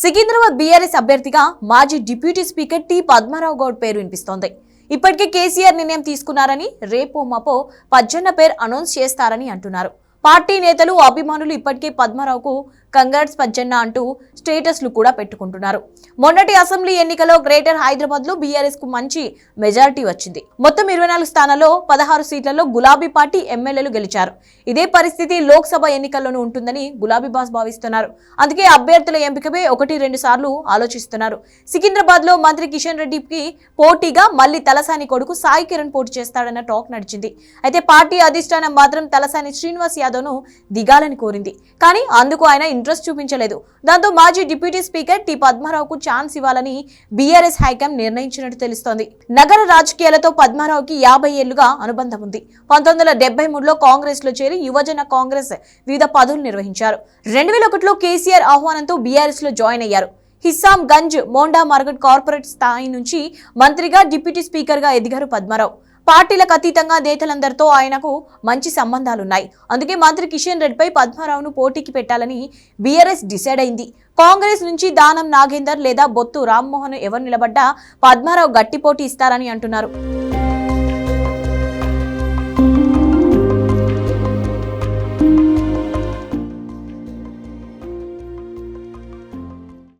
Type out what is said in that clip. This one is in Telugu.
సికింద్రాబాద్ బీఆర్ఎస్ అభ్యర్థిగా మాజీ deputy speaker T Padmarao Goud పేరు వినిపిస్తోంది. ఇప్పటికే కేసీఆర్ నిర్ణయం తీసుకున్నారని రేపో మాపో పజ్జన్న పేరు అనౌన్స్ చేస్తారని అంటున్నారు. పార్టీ నేతలు అభిమానులు ఇప్పటికే పద్మారావుకు కంగ్రాట్స్ పజ్జన్న అంటూ స్టేటస్లు కూడా పెట్టుకుంటున్నారు. మొన్నటి అసెంబ్లీ ఎన్నికలో గ్రేటర్ హైదరాబాద్లో బీఆర్ఎస్కు మంచి మెజారిటీ వచ్చింది. మొత్తం ఇరవై నాలుగు స్థానాల్లో పదహారు సీట్లలో గులాబీ పార్టీ ఎమ్మెల్యేలు గెలిచారు. ఇదే పరిస్థితి లోక్సభ ఎన్నికల్లోనూ ఉంటుందని గులాబీ బాస్ భావిస్తున్నారు. అందుకే అభ్యర్థుల ఎంపికపై ఒకటి రెండు సార్లు ఆలోచిస్తున్నారు. సికింద్రాబాద్లో మంత్రి కిషన్ రెడ్డికి పోటీగా మళ్ళీ తలసాని కొడుకు సాయి కిరణ్ పోటీ చేస్తాడన్న టాక్ నడిచింది. అయితే పార్టీ అధిష్టానం మాత్రం తలసాని శ్రీనివాస్ యాదవ్ను దిగాలని కోరింది. కానీ అందుకు ఆయన ఇంట్రెస్ట్ చూపించలేదు. దాంతో మాజీ డిప్యూటీ స్పీకర్ టి పద్మారావుకు ఛాన్స్ ఇవ్వాలని బీఆర్ఎస్ హైకమాండ్ నిర్ణయించినట్టు తెలుస్తోంది. నగర రాజకీయాలతో పద్మారావుకి యాభై ఏళ్ళుగా అనుబంధం ఉంది. పంతొమ్మిది వందల డెబ్బై మూడులో కాంగ్రెస్లో చేరి యువజన కాంగ్రెస్ వివిధ పదవులు నిర్వహించారు. రెండు వేల ఒకటిలో కేసీఆర్ ఆహ్వానంతో బీఆర్ఎస్లో జాయిన్ అయ్యారు. హిస్సాం గంజ్ మోండా మార్గట్ కార్పొరేట్ స్థాయి నుంచి మంత్రిగా డిప్యూటీ స్పీకర్గా ఎదిగారు పద్మారావు. పార్టీలకు అతీతంగా నేతలందరితో ఆయనకు మంచి సంబంధాలున్నాయి. అందుకే మంత్రి కిషన్ రెడ్డిపై పద్మారావును పోటీకి పెట్టాలని బీఆర్ఎస్ డిసైడ్ అయింది. కాంగ్రెస్ నుంచి దానం నాగేందర్ లేదా బొత్తు రామ్మోహన్ ఎవరు నిలబడ్డా పద్మారావు గట్టి పోటీ ఇస్తారని అంటున్నారు.